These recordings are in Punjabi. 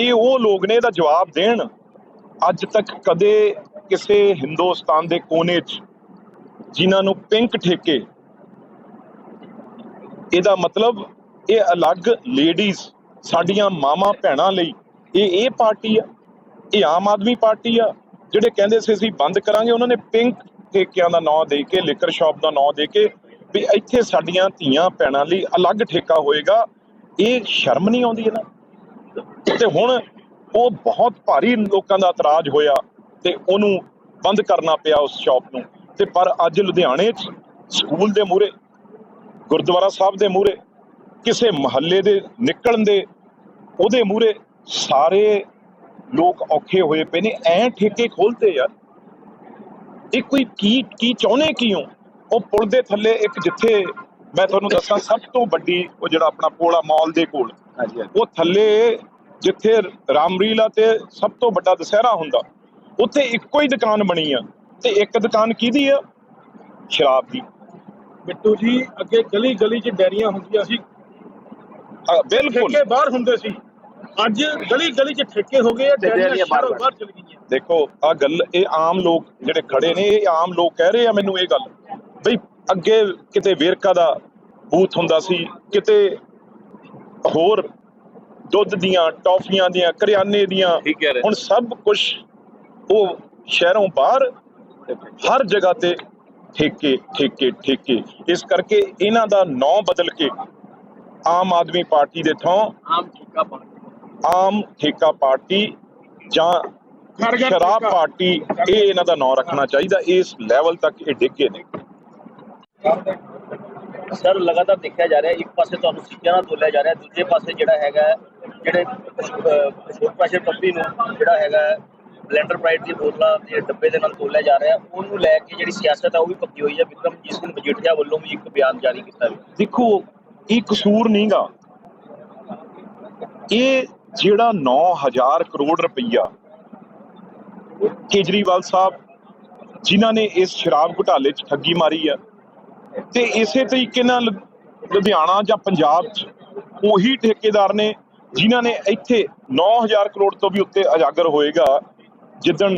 ਇਹ ਉਹ ਲੋਕ ਨੇ ਇਹਦਾ ਜਵਾਬ ਦੇਣ। ਅੱਜ ਤੱਕ ਕਦੇ ਕਿਸੇ ਹਿੰਦੁਸਤਾਨ ਦੇ ਕੋਨੇ 'ਚ ਜਿਨ੍ਹਾਂ ਨੂੰ ਪਿੰਕ ਠੇਕੇ, ਇਹਦਾ ਮਤਲਬ ਇਹ ਅਲੱਗ ਲੇਡੀਜ਼ ਸਾਡੀਆਂ ਮਾਵਾਂ ਭੈਣਾਂ ਲਈ ਇਹ ਇਹ ਪਾਰਟੀ ਆ, ਇਹ ਆਮ ਆਦਮੀ ਪਾਰਟੀ ਆ, ਜਿਹੜੇ ਕਹਿੰਦੇ ਸੀ ਅਸੀਂ ਬੰਦ ਕਰਾਂਗੇ, ਉਹਨਾਂ ਨੇ ਪਿੰਕ ਠੇਕਿਆਂ ਦਾ ਨਾਂ ਦੇ ਕੇ ਲਿਕਰ ਸ਼ਾਪ ਦਾ ਨਾਂ ਦੇ ਕੇ ਵੀ ਇੱਥੇ ਸਾਡੀਆਂ ਧੀਆਂ ਭੈਣਾਂ ਲਈ ਅਲੱਗ ਠੇਕਾ ਹੋਏਗਾ। ਇਹ ਸ਼ਰਮ ਨਹੀਂ ਆਉਂਦੀ ਇਹਨਾਂ ਤੇ ਹੁਣ ਉਹ ਬਹੁਤ ਭਾਰੀ ਲੋਕਾਂ ਦਾ ਇਤਰਾਜ਼ ਹੋਇਆ ਤੇ ਉਹਨੂੰ ਬੰਦ ਕਰਨਾ ਪਿਆ ਉਸ ਸ਼ਾਪ ਨੂੰ। ਤੇ ਪਰ ਅੱਜ ਲੁਧਿਆਣੇ 'ਚ ਸਕੂਲ ਦੇ ਮੂਹਰੇ ਗੁਰਦੁਆਰਾ ਸਾਹਿਬ ਦੇ ਮੂਹਰੇ ਕਿਸੇ ਮਹੱਲੇ ਦੇ ਨਿਕਲਣ ਦੇ ਉਹਦੇ ਮੂਹਰੇ ਸਾਰੇ ਲੋਕ ਔਖੇ ਹੋਏ ਪਏ ਨੇ। ਐ ਠੇਕੇ ਖੋਲਦੇ ਯਾਰ। ਇਹ ਕੋਈ ਕੀ ਕੀ ਚਾਹੁੰਦੇ ਕੀ ਹੋ ਉਹ ਪੁਲ ਦੇ ਥੱਲੇ ਇੱਕ ਜਿੱਥੇ ਮੈਂ ਤੁਹਾਨੂੰ ਦੱਸਾਂ ਸਭ ਤੋਂ ਵੱਡੀ ਉਹ ਜਿਹੜਾ ਆਪਣਾ ਪੋਲਾ ਮਾਲ ਦੇ ਕੋਲ ਹਾਂਜੀ। ਉਹ ਥੱਲੇ ਜਿੱਥੇ ਰਾਮਰੀਲਾ ਤੇ ਸਭ ਤੋਂ ਵੱਡਾ ਦੁਸਹਿਰਾ ਹੁੰਦਾ ਉੱਥੇ ਇੱਕੋ ਹੀ ਦੁਕਾਨ ਬਣੀ ਆ ਤੇ ਇੱਕ ਦੁਕਾਨ ਕਿਹਦੀ ਆ? ਸ਼ਰਾਬ ਦੀ। ਬਿੱਟੂ ਜੀ ਅੱਗੇ ਗਲੀ ਗਲੀ 'ਚ ਡੈਰੀਆਂ ਹੁੰਦੀਆਂ ਸੀ। ਹਾਂ, ਬਿਲਕੁਲ। ਠੇਕੇ ਬਾਹਰ ਹੁੰਦੇ ਸੀ। ਅੱਜ ਗਲੀ ਗਲੀ 'ਚ ਠੇਕੇ ਹੋ ਗਏ ਆ ਡੈਰੀਆਂ ਬਾਹਰ ਚਲ ਗਈਆਂ। ਦੇਖੋ ਆ ਗੱਲ ਇਹ ਆਮ ਲੋਕ ਜਿਹੜੇ ਖੜੇ ਨੇ ਇਹ ਆਮ ਲੋਕ ਕਹਿ ਰਹੇ ਆ ਮੈਨੂੰ ਇਹ ਗੱਲ ਬਈ ਅੱਗੇ ਕਿਤੇ ਵੇਰਕਾ ਦਾ ਬੂਥ ਹੁੰਦਾ ਸੀ ਕਿਤੇ ਹੋਰ ਦੁੱਧ ਦੀਆਂ ਟੌਫੀਆਂ ਦੀਆਂ ਕਰਿਆਨੇ ਦੀਆਂ ਹੁਣ ਸਭ ਕੁਝ ਉਹ ਸ਼ਹਿਰੋਂ ਬਾਹਰ ਹਰ ਜਗ੍ਹਾ ਤੇ ਠੇਕੇ ਠੇਕੇ ਠੇਕੇ। ਇਸ ਕਰਕੇ ਇਹਨਾਂ ਦਾ ਨਾਂ ਬਦਲ ਕੇ ਆਮ ਆਦਮੀ ਪਾਰਟੀ ਦੇ ਥਾਂ ਆਮ ਠੇਕਾ ਬਣ ਆਮ ਠੇਕਾ ਪਾਰਟੀ ਜਾਂ ਸ਼ਰਾਬ। ਪਾਰਟੀ ਇਹ ਇਹਨਾਂ ਦਾ ਨਾਂ ਰੱਖਣਾ ਚਾਹੀਦਾ। ਇਸ ਲੈਵਲ ਤੱਕ ਇਹ ਡਿੱਗੇ ਨੇ। ਸਰ ਲਗਾਤਾਰ ਦੇਖਿਆ ਜਾ ਰਿਹਾ ਇੱਕ ਪਾਸੇ ਤੁਹਾਨੂੰ ਚੀਜ਼ਾਂ ਨਾਲ ਤੋਲਿਆ ਜਾ ਰਿਹਾ ਦੂਜੇ ਪਾਸੇ ਜਿਹੜਾ ਹੈਗਾ ਜਿਹੜੇ ਸ਼ੋਰ ਪ੍ਰੈਸ਼ਰ ਕੰਪਨੀ ਨੂੰ ਜਿਹੜਾ ਹੈਗਾ ਬਲੈਂਡਰ ਪ੍ਰਾਈਡ ਦੀ ਬੋਤਲਾਂ ਦੇ ਡੱਬੇ ਦੇ ਨਾਲ ਤੋਲਿਆ ਜਾ ਰਿਹਾ, ਉਹਨੂੰ ਲੈ ਕੇ ਜਿਹੜੀ ਸਿਆਸਤ ਹੈ ਉਹ ਵੀ ਪੱਕੀ ਹੋਈ ਹੈ ਵਿਕਰਮਜੀਤ ਸਿੰਘ ਮਜੀਠੀਆ ਵੱਲੋਂ ਵੀ ਇੱਕ ਬਿਆਨ ਜਾਰੀ ਕੀਤਾ ਗਿਆ। ਦੇਖੋ, ਇਹ ਕਸੂਰ ਨਹੀਂਗਾ। ਇਹ ਜਿਹੜਾ 9000 ਕਰੋੜ ਰੁਪਈਆ ਕੇਜਰੀਵਾਲ ਸਾਹਿਬ ਜਿਨ੍ਹਾਂ ਨੇ ਇਸ ਸ਼ਰਾਬ ਘੁਟਾਲੇ 'ਚ ਠੱਗੀ ਮਾਰੀ ਆ ਤੇ ਇਸੇ ਤਰੀਕੇ ਨਾਲ ਲੁਧਿਆਣਾ ਜਾਂ ਪੰਜਾਬ 'ਚ ਉਹੀ ਠੇਕੇਦਾਰ ਨੇ ਜਿਨ੍ਹਾਂ ਨੇ ਇੱਥੇ 9000 ਕਰੋੜ ਤੋਂ ਵੀ ਉੱਤੇ ਉਜਾਗਰ ਹੋਏਗਾ, ਜਿੱਦਣ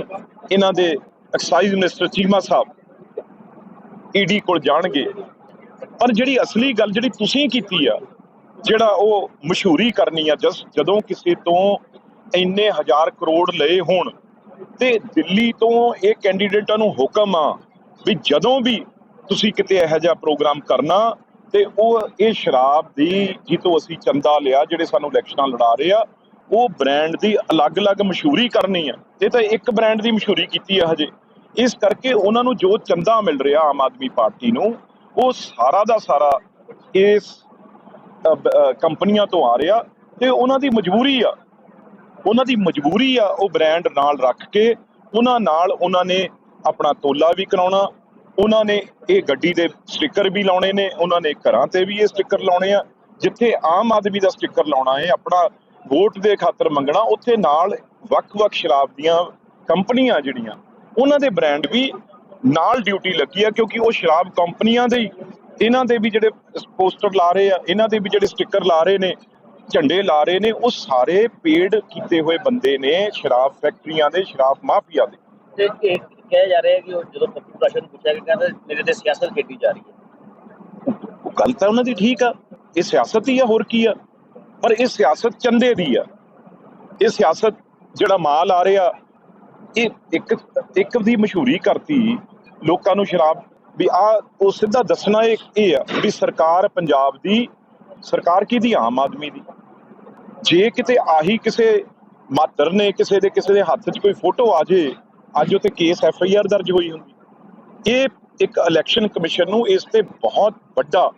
ਇਹਨਾਂ ਦੇ excise minister Cheema sahib ED ਕੋਲ ਜਾਣਗੇ। ਪਰ ਜਿਹੜੀ ਅਸਲੀ ਗੱਲ ਜਿਹੜੀ ਤੁਸੀਂ ਕੀਤੀ ਆ, ਜਿਹੜਾ ਉਹ ਮਸ਼ਹੂਰੀ ਕਰਨੀ ਆ, ਜਸ, ਜਦੋਂ ਕਿਸੇ ਤੋਂ ਇੰਨੇ ਹਜ਼ਾਰ ਕਰੋੜ ਲਏ ਹੋਣ, ਤੇ ਦਿੱਲੀ ਤੋਂ ਇਹ ਕੈਂਡੀਡੇਟਾਂ ਨੂੰ ਹੁਕਮ ਆ ਵੀ ਜਦੋਂ ਵੀ ਤੁਸੀਂ ਕਿਤੇ ਇਹੋ ਜਿਹਾ ਪ੍ਰੋਗਰਾਮ ਕਰਨਾ ਤੇ ਉਹ, ਇਹ ਸ਼ਰਾਬ ਦੀ ਜਿੱਤੋਂ ਅਸੀਂ ਚੰਦਾ ਲਿਆ, ਜਿਹੜੇ ਸਾਨੂੰ ਇਲੈਕਸ਼ਨਾਂ ਲੜਾ ਰਹੇ ਆ, ਉਹ ਬ੍ਰਾਂਡ ਦੀ ਅਲੱਗ-ਅਲੱਗ ਮਸ਼ਹੂਰੀ ਕਰਨੀ ਆ। ਇਹ ਤਾਂ ਇੱਕ ਬ੍ਰਾਂਡ ਦੀ ਮਸ਼ਹੂਰੀ ਕੀਤੀ ਆ ਹਜੇ। ਇਸ ਕਰਕੇ ਉਹਨਾਂ ਨੂੰ ਜੋ ਚੰਦਾ ਮਿਲ ਰਿਹਾ ਆਮ ਆਦਮੀ ਪਾਰਟੀ ਨੂੰ, ਉਹ ਸਾਰਾ ਦਾ ਸਾਰਾ ਇਸ ਕੰਪਨੀਆਂ ਤੋਂ ਆ ਰਿਹਾ ਤੇ ਉਹਨਾਂ ਦੀ ਮਜਬੂਰੀ ਆ। ਉਹਨਾਂ ਦੀ ਮਜਬੂਰੀ ਆ ਉਹ ਬ੍ਰਾਂਡ ਨਾਲ ਰੱਖ ਕੇ, ਉਹਨਾਂ ਨਾਲ ਉਹਨਾਂ ਨੇ ਆਪਣਾ ਤੋਲਾ ਵੀ ਕਰਾਉਣਾ ਉਹਨਾਂ ਨੇ ਇਹ ਗੱਡੀ ਦੇ ਸਟicker ਵੀ ਲਾਉਣੇ ਨੇ, ਉਹਨਾਂ ਨੇ ਘਰਾਂ ਤੇ ਵੀ ਇਹ ਸਟicker ਲਾਉਣੇ ਆ। ਜਿੱਥੇ ਆਮ ਆਦਮੀ ਦਾ ਸਟicker ਲਾਉਣਾ ਹੈ, ਆਪਣਾ ਵੋਟ ਦੇ ਖਾਤਰ ਮੰਗਣਾ, ਉੱਥੇ ਨਾਲ ਵੱਖ-ਵੱਖ ਸ਼ਰਾਬ ਦੀਆਂ ਕੰਪਨੀਆਂ ਜਿਹੜੀਆਂ, ਉਹਨਾਂ ਦੇ ਬ੍ਰਾਂਡ ਵੀ ਨਾਲ ਡਿਊਟੀ ਲੱਗੀ ਆ, ਕਿਉਂਕਿ ਉਹ ਸ਼ਰਾਬ ਕੰਪਨੀਆਂ ਦੇ ਹੀ। ਇਹਨਾਂ ਦੇ ਵੀ ਜਿਹੜੇ ਪੋਸਟਰ ਲਾ ਰਹੇ ਆ, ਇਹਨਾਂ ਦੇ ਵੀ ਜਿਹੜੇ ਸਟicker ਲਾ ਰਹੇ ਨੇ, ਝੰਡੇ ਲਾ ਰਹੇ ਨੇ, ਉਹ ਸਾਰੇ ਪੇਡ ਕੀਤੇ ਹੋਏ ਬੰਦੇ ਨੇ, ਸ਼ਰਾਬ ਫੈਕਟਰੀਆਂ ਦੇ, ਸ਼ਰਾਬ ਮਾਫੀਆ ਦੇ। ਤੇ ਕਿਹਾ ਜਾ ਰਿਹਾ ਕਿ ਉਹ ਜਦੋਂ ਪੱਪੂ ਪ੍ਰਸ਼ਾਸਨ ਨੂੰ ਪੁੱਛਿਆ ਗਿਆ, ਕਹਿੰਦਾ ਮੇਰੇ ਤੇ ਸਿਆਸਤ ਖੇਡੀ ਜਾ ਰਹੀ ਹੈ। ਗੱਲ ਤਾਂ ਉਹਨਾਂ ਦੀ ਠੀਕ ਆ, ਇਹ ਸਿਆਸਤ ਹੀ ਆ, ਹੋਰ ਕੀ ਆ? ਪਰ ਇਹ ਸਿਆਸਤ ਚੰਦੇ ਦੀ ਆ। ਇਹ ਸਿਆਸਤ ਜਿਹੜਾ ਮਾਲ ਆ ਰਿਹਾ, ਇਹ ਇੱਕ ਇੱਕ ਦੀ ਮਸ਼ਹੂਰੀ ਕਰਤੀ ਲੋਕਾਂ ਨੂੰ ਸ਼ਰਾਬ ਵੀ ਆ, ਉਹ ਸਿੱਧਾ ਦੱਸਣਾ ਇਹ ਆ ਵੀ ਸਰਕਾਰ ਪੰਜਾਬ ਦੀ, ਸਰਕਾਰ ਕਿਹਦੀ? ਆਮ ਆਦਮੀ ਦੀ। ਜੇ ਕਿਤੇ ਆਹੀ ਕਿਸੇ ਮਾਤਰ ਨੇ, ਕਿਸੇ ਦੇ ਕਿਸੇ ਦੇ ਹੱਥ 'ਚ ਕੋਈ ਫੋਟੋ ਆ ਜੇ ਅੱਜ ਉੱਤੇ ਕੇਸ ਐਫ ਆਈ ਆਰ ਦਰਜ ਹੋਈ ਹੁੰਦੀ ਇਹ ਇੱਕ ਇਲੈਕਸ਼ਨ ਕਮਿਸ਼ਨ ਨੂੰ ਇਸ ਤੇ ਬਹੁਤ ਵੱਡਾ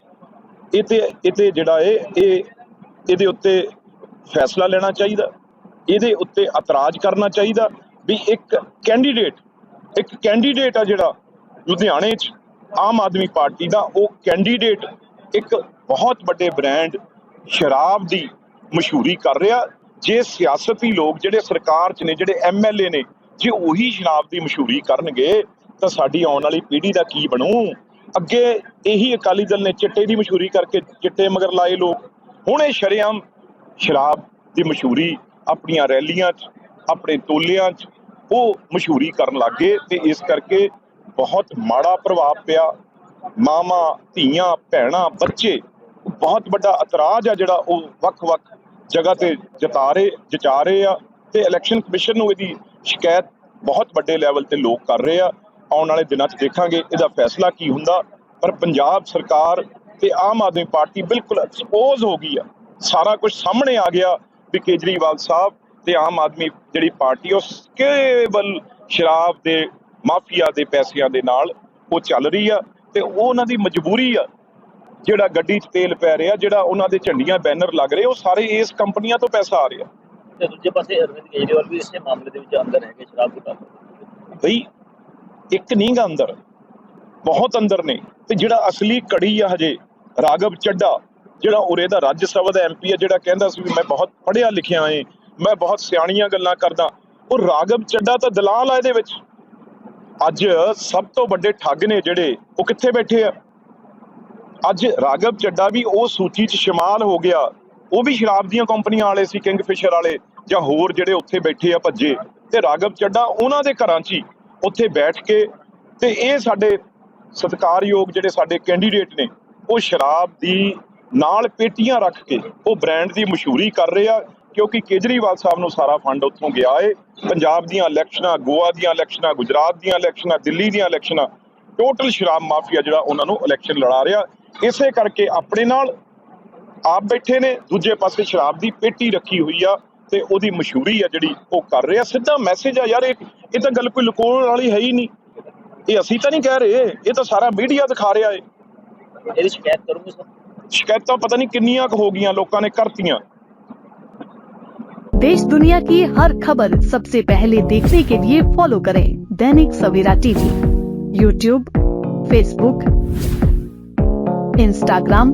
ਇਹ ਤੇ ਜਿਹੜਾ ਇਹ ਇਹ, ਇਹਦੇ ਉੱਤੇ ਫੈਸਲਾ ਲੈਣਾ ਚਾਹੀਦਾ। ਇਹਦੇ ਉੱਤੇ ਇਤਰਾਜ਼ ਕਰਨਾ ਚਾਹੀਦਾ ਵੀ ਇੱਕ ਕੈਂਡੀਡੇਟ ਇੱਕ ਕੈਂਡੀਡੇਟ ਆ ਜਿਹੜਾ ਲੁਧਿਆਣੇ 'ਚ ਆਮ ਆਦਮੀ ਪਾਰਟੀ ਦਾ, ਉਹ ਕੈਂਡੀਡੇਟ ਇੱਕ ਬਹੁਤ ਵੱਡੇ ਬ੍ਰਾਂਡ ਸ਼ਰਾਬ ਦੀ ਮਸ਼ਹੂਰੀ ਕਰ ਰਿਹਾ। ਜੇ ਸਿਆਸਤੀ ਲੋਕ ਜਿਹੜੇ ਸਰਕਾਰ 'ਚ ਨੇ, ਜਿਹੜੇ ਐਮਐਲਏ ਨੇ ਜੇ ਉਹੀ ਸ਼ਰਾਬ ਦੀ ਮਸ਼ਹੂਰੀ ਕਰਨਗੇ, ਤਾਂ ਸਾਡੀ ਆਉਣ ਵਾਲੀ ਪੀੜ੍ਹੀ ਦਾ ਕੀ ਬਣੂ? ਅੱਗੇ ਇਹੀ ਅਕਾਲੀ ਦਲ ਨੇ ਚਿੱਟੇ ਦੀ ਮਸ਼ਹੂਰੀ ਕਰਕੇ ਚਿੱਟੇ ਮਗਰ ਲਾਏ ਲੋਕ। ਹੁਣ ਇਹ ਸ਼ਰੇਆਮ ਸ਼ਰਾਬ ਦੀ ਮਸ਼ਹੂਰੀ ਆਪਣੀਆਂ ਰੈਲੀਆਂ 'ਚ, ਆਪਣੇ ਟੋਲਿਆਂ 'ਚ ਉਹ ਮਸ਼ਹੂਰੀ ਕਰਨ ਲੱਗ ਗਏ ਤੇ ਇਸ ਕਰਕੇ ਬਹੁਤ ਮਾੜਾ ਪ੍ਰਭਾਵ ਪਿਆ। ਮਾਵਾਂ, ਧੀਆਂ, ਭੈਣਾਂ, ਬੱਚੇ, ਬਹੁਤ ਵੱਡਾ ਇਤਰਾਜ਼ ਆ ਜਿਹੜਾ ਉਹ ਵੱਖ-ਵੱਖ ਜਗ੍ਹਾ ਤੇ ਜਤਾ ਰਹੇ, ਜਚਾ ਰਹੇ ਆ। ਤੇ ਇਲੈਕਸ਼ਨ ਕਮਿਸ਼ਨ ਨੂੰ ਇਹਦੀ ਸ਼ਿਕਾਇਤ ਬਹੁਤ ਵੱਡੇ ਲੈਵਲ ਤੇ ਲੋਕ ਕਰ ਰਹੇ ਆ। ਆਉਣ ਵਾਲੇ ਦਿਨਾਂ 'ਚ ਦੇਖਾਂਗੇ ਇਹਦਾ ਫੈਸਲਾ ਕੀ ਹੁੰਦਾ। ਪਰ ਪੰਜਾਬ ਸਰਕਾਰ ਤੇ ਆਮ ਆਦਮੀ ਪਾਰਟੀ ਬਿਲਕੁਲ ਐਕਸਪੋਜ਼ ਹੋ ਗਈ ਆ। ਸਾਰਾ ਕੁਝ ਸਾਹਮਣੇ ਆ ਗਿਆ ਵੀ ਕੇਜਰੀਵਾਲ ਸਾਹਿਬ ਤੇ ਆਮ ਆਦਮੀ ਜਿਹੜੀ ਪਾਰਟੀ ਉਹ ਕੇਵਲ ਸ਼ਰਾਬ ਦੇ, ਮਾਫੀਆ ਦੇ ਪੈਸਿਆਂ ਦੇ ਨਾਲ ਉਹ ਚੱਲ ਰਹੀ ਆ ਤੇ ਉਹ ਉਹਨਾਂ ਦੀ ਮਜਬੂਰੀ ਆ। ਜਿਹੜਾ ਗੱਡੀ 'ਚ ਤੇਲ ਪੈ ਰਿਹਾ, ਜਿਹੜਾ ਉਹਨਾਂ ਦੇ ਝੰਡੀਆਂ ਬੈਨਰ ਲੱਗ ਰਹੇ, ਉਹ ਸਾਰੇ ਇਸ ਕੰਪਨੀਆਂ ਤੋਂ ਪੈਸਾ ਆ ਰਿਹਾ। ਤੇ ਦੂਜੇ ਪਾਸੇ ਅਰਵਿੰਦ ਕੇਜਰੀਵਾਲ ਵੀ ਇਸੇ ਮਾਮਲੇ ਦੇ ਵਿੱਚ ਅੰਦਰ ਹੈਗੇ, ਸ਼ਰਾਬ ਘੁਟਾਲੇ ਬਈ, ਇੱਕ ਨਹੀਂ ਗਾ ਅੰਦਰ, ਬਹੁਤ ਅੰਦਰ ਨੇ, ਤੇ ਜਿਹੜਾ ਅਸਲੀ ਕੜੀ ਆ ਹਜੇ ਰਾਗਵ ਚੱਡਾ ਜਿਹੜਾ ਉਰੇ ਦਾ ਰਾਜ ਸਭਾ ਦਾ ਐਮਪੀ ਆ, ਜਿਹੜਾ ਕਹਿੰਦਾ ਸੀ ਮੈਂ ਬਹੁਤ ਪੜ੍ਹਿਆ ਲਿਖਿਆ ਏ, ਮੈਂ ਬਹੁਤ ਸਿਆਣੀਆਂ ਗੱਲਾਂ ਕਰਦਾ, ਉਹ ਰਾਗਵ ਚੱਡਾ ਤਾਂ ਦਲਾਲ ਆ ਇਹਦੇ ਵਿੱਚ। ਅੱਜ ਸਭ ਤੋਂ ਵੱਡੇ ਠੱਗ ਨੇ ਜਿਹੜੇ, ਉਹ ਕਿੱਥੇ ਬੈਠੇ ਆ? ਅੱਜ ਰਾਗਵ ਚੱਡਾ ਵੀ ਉਹ ਸੂਚੀ 'ਚ ਸ਼ਮਾਲ ਹੋ ਗਿਆ ਉਹ ਵੀ ਸ਼ਰਾਬ ਦੀਆਂ ਕੰਪਨੀਆਂ ਵਾਲੇ ਸੀ, ਕਿੰਗਫਿਸ਼ਰ ਵਾਲੇ ਜਾਂ ਹੋਰ ਜਿਹੜੇ ਉੱਥੇ ਬੈਠੇ ਆ ਭੱਜੇ ਤੇ ਰਾਗਵ ਚੱਡਾ ਉਹਨਾਂ ਦੇ ਘਰਾਂ 'ਚ ਹੀ ਉੱਥੇ ਬੈਠ ਕੇ ਤੇ ਇਹ ਸਾਡੇ ਸਤਿਕਾਰਯੋਗ ਜਿਹੜੇ ਸਾਡੇ ਕੈਂਡੀਡੇਟ ਨੇ, ਉਹ ਸ਼ਰਾਬ ਦੀ ਨਾਲ ਪੇਟੀਆਂ ਰੱਖ ਕੇ ਉਹ ਬ੍ਰਾਂਡ ਦੀ ਮਸ਼ਹੂਰੀ ਕਰ ਰਹੇ ਆ, ਕਿਉਂਕਿ ਕੇਜਰੀਵਾਲ ਸਾਹਿਬ ਨੂੰ ਸਾਰਾ ਫੰਡ ਉੱਥੋਂ ਗਿਆ ਏ। ਪੰਜਾਬ ਦੀਆਂ ਇਲੈਕਸ਼ਨਾਂ ਗੋਆ ਦੀਆਂ ਇਲੈਕਸ਼ਨਾਂ ਗੁਜਰਾਤ ਦੀਆਂ ਇਲੈਕਸ਼ਨਾਂ ਦਿੱਲੀ ਦੀਆਂ ਇਲੈਕਸ਼ਨਾਂ ਟੋਟਲ ਸ਼ਰਾਬ ਮਾਫੀਆ ਜਿਹੜਾ ਉਹਨਾਂ ਨੂੰ ਇਲੈਕਸ਼ਨ ਲੜਾ ਰਿਹਾ। ਇਸੇ ਕਰਕੇ ਆਪਣੇ ਨਾਲ ਆਪ ਬੈਠੇ ਨੇ ਦੂਜੇ ਪਾਸੇ ਸ਼ਰਾਬ ਦੀ ਪੇਟੀ ਰੱਖੀ ਹੋਈ ਆ ਤੇ ਉਹਦੀ ਮਸ਼ਹੂਰੀ ਆ ਜਿਹੜੀ ਉਹ ਕਰ ਰਿਹਾ ਸਿੱਧਾ ਮੈਸੇਜ ਆ ਯਾਰ ਇਹ ਇਹ ਤਾਂ ਗੱਲ ਕੋਈ ਲੁਕਾਉਣ ਵਾਲੀ ਹੈ ਹੀ ਨਹੀਂ ਇਹ ਅਸੀਂ ਤਾਂ ਨਹੀਂ ਕਹਿ ਰਹੇ ਇਹ ਤਾਂ ਸਾਰਾ ਮੀਡੀਆ ਦਿਖਾ ਰਿਹਾ ਏ ਇਹਦੀ ਸ਼ਿਕਾਇਤ ਕਰੂੰਗੇ ਸਰ ਸ਼ਿਕਾਇਤਾਂ ਪਤਾ ਨਹੀਂ ਕਿੰਨੀਆਂ ਕੁ ਹੋ ਗਈਆਂ ਲੋਕਾਂ ਨੇ ਕਰਤੀਆਂ देश दुनिया की हर खबर सबसे पहले देखने के लिए फॉलो करें Dainik Savera TV YouTube Facebook Instagram